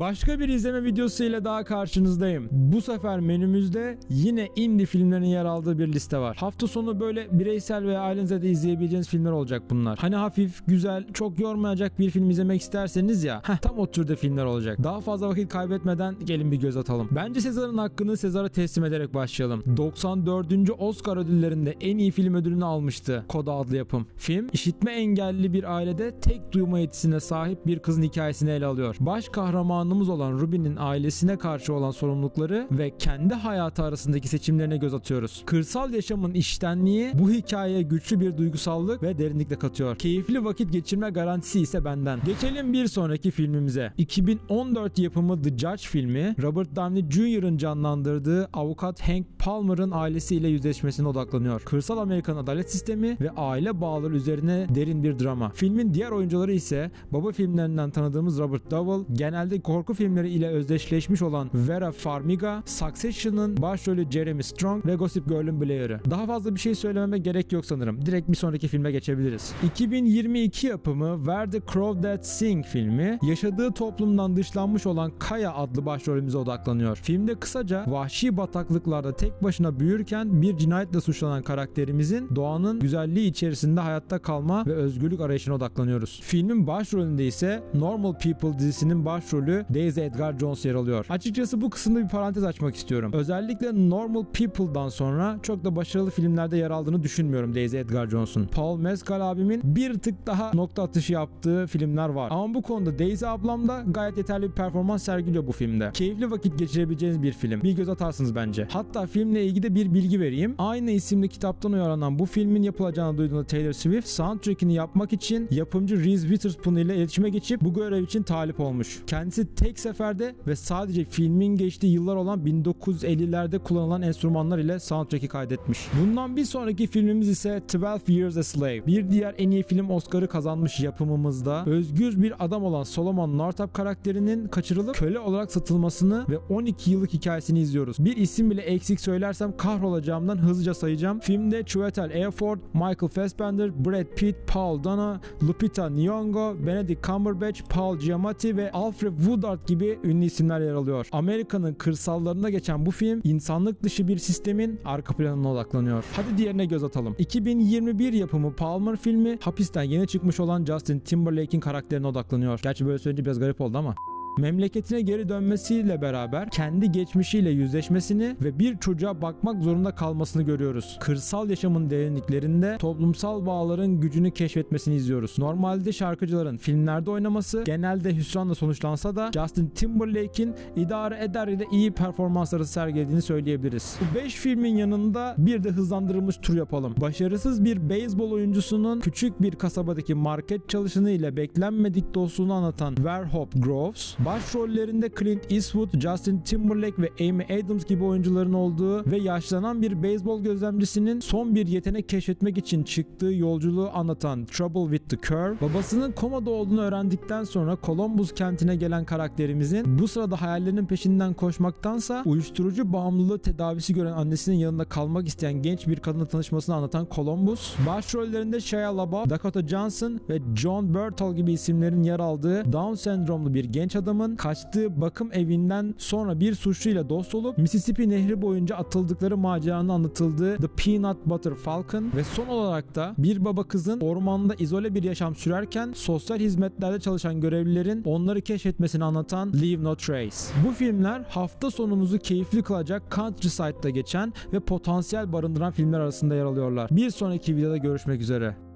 Başka bir izleme videosu ile daha karşınızdayım. Bu sefer menümüzde yine indie filmlerin yer aldığı bir liste var. Hafta sonu böyle bireysel veya ailenize de izleyebileceğiniz filmler olacak bunlar. Hani hafif, güzel, çok yormayacak bir film izlemek isterseniz ya, heh, tam o türde filmler olacak. Daha fazla vakit kaybetmeden gelin bir göz atalım. Bence Sezar'ın hakkını Sezar'a teslim ederek başlayalım. 94. Oscar ödüllerinde en iyi film ödülünü almıştı Koda adlı yapım. Film, işitme engelli bir ailede tek duyma yetisine sahip bir kızın hikayesini ele alıyor. Baş kahramanımız olan Ruby'nin ailesine karşı olan sorumlulukları ve kendi hayatı arasındaki seçimlerine göz atıyoruz. Kırsal yaşamın iştenliği bu hikayeye güçlü bir duygusallık ve derinlik de katıyor. Keyifli vakit geçirme garantisi ise benden. Geçelim bir sonraki filmimize. 2014 yapımı The Judge filmi Robert Downey Jr.'ın canlandırdığı avukat Hank Palmer'ın ailesiyle yüzleşmesine odaklanıyor. Kırsal Amerikan adalet sistemi ve aile bağları üzerine derin bir drama. Filmin diğer oyuncuları ise baba filmlerinden tanıdığımız Robert Duvall, genelde korku filmleri ile özdeşleşmiş olan Vera Farmiga, Succession'ın başrolü Jeremy Strong ve Gossip Girl'ün Blair'ı. Daha fazla bir şey söylememe gerek yok sanırım. Direkt bir sonraki filme geçebiliriz. 2022 yapımı Where the Crawdads Sing filmi yaşadığı toplumdan dışlanmış olan Kaya adlı başrolümüze odaklanıyor. Filmde kısaca vahşi bataklıklarda tek başına büyürken bir cinayetle suçlanan karakterimizin doğanın güzelliği içerisinde hayatta kalma ve özgürlük arayışına odaklanıyoruz. Filmin başrolünde ise Normal People dizisinin başrolü Daisy Edgar Jones yer alıyor. Açıkçası bu kısımda bir parantez açmak istiyorum. Özellikle Normal People'dan sonra çok da başarılı filmlerde yer aldığını düşünmüyorum Daisy Edgar Jones'un. Paul Mescal abimin bir tık daha nokta atışı yaptığı filmler var. Ama bu konuda Daisy ablam da gayet yeterli bir performans sergiliyor bu filmde. Keyifli vakit geçirebileceğiniz bir film. Bir göz atarsınız bence. Hatta filmle ilgili de bir bilgi vereyim. Aynı isimli kitaptan uyarlanan bu filmin yapılacağını duyduğunda Taylor Swift soundtrackini yapmak için yapımcı Reese Witherspoon ile iletişime geçip bu görev için talip olmuş. Kendisi tek seferde ve sadece filmin geçtiği yıllar olan 1950'lerde kullanılan enstrümanlar ile soundtrack'i kaydetmiş. Bundan bir sonraki filmimiz ise 12 Years a Slave. Bir diğer en iyi film Oscar'ı kazanmış yapımımızda özgür bir adam olan Solomon Northup karakterinin kaçırılıp köle olarak satılmasını ve 12 yıllık hikayesini izliyoruz. Bir isim bile eksik söylersem kahrolacağımdan hızlıca sayacağım. Filmde Chiwetel Ejiofor, Michael Fassbender, Brad Pitt, Paul Dano, Lupita Nyong'o, Benedict Cumberbatch, Paul Giamatti ve Alfred Woodard gibi ünlü isimler yer alıyor. Amerika'nın kırsallarında geçen bu film insanlık dışı bir sistemin arka planına odaklanıyor. Hadi diğerine göz atalım. 2021 yapımı Palmer filmi hapisten yeni çıkmış olan Justin Timberlake'in karakterine odaklanıyor. Gerçi böyle söyleyince biraz garip oldu ama. Memleketine geri dönmesiyle beraber kendi geçmişiyle yüzleşmesini ve bir çocuğa bakmak zorunda kalmasını görüyoruz. Kırsal yaşamın derinliklerinde toplumsal bağların gücünü keşfetmesini izliyoruz. Normalde şarkıcıların filmlerde oynaması genelde hüsranla sonuçlansa da Justin Timberlake'in idare eder ile iyi performansları sergilediğini söyleyebiliriz. Bu 5 filmin yanında bir de hızlandırılmış tur yapalım. Başarısız bir beyzbol oyuncusunun küçük bir kasabadaki market çalışanı ile beklenmedik dostluğunu anlatan Where Hope Groves, Başrollerinde Clint Eastwood, Justin Timberlake ve Amy Adams gibi oyuncuların olduğu ve yaşlanan bir beyzbol gözlemcisinin son bir yetenek keşfetmek için çıktığı yolculuğu anlatan Trouble with the Curve, babasının komada olduğunu öğrendikten sonra Columbus kentine gelen karakterimizin bu sırada hayallerinin peşinden koşmaktansa uyuşturucu bağımlılığı tedavisi gören annesinin yanında kalmak isteyen genç bir kadınla tanışmasını anlatan Columbus, başrollerinde Shia LaBeouf, Dakota Johnson ve John Bertal gibi isimlerin yer aldığı Down sendromlu bir genç adamın kaçtığı bakım evinden sonra bir suçluyla dost olup Mississippi Nehri boyunca atıldıkları maceranın anlatıldığı The Peanut Butter Falcon ve son olarak da bir baba kızın ormanda izole bir yaşam sürerken sosyal hizmetlerde çalışan görevlilerin onları keşfetmesini anlatan Leave No Trace. Bu filmler hafta sonumuzu keyifli kılacak Countryside'da geçen ve potansiyel barındıran filmler arasında yer alıyorlar. Bir sonraki videoda görüşmek üzere.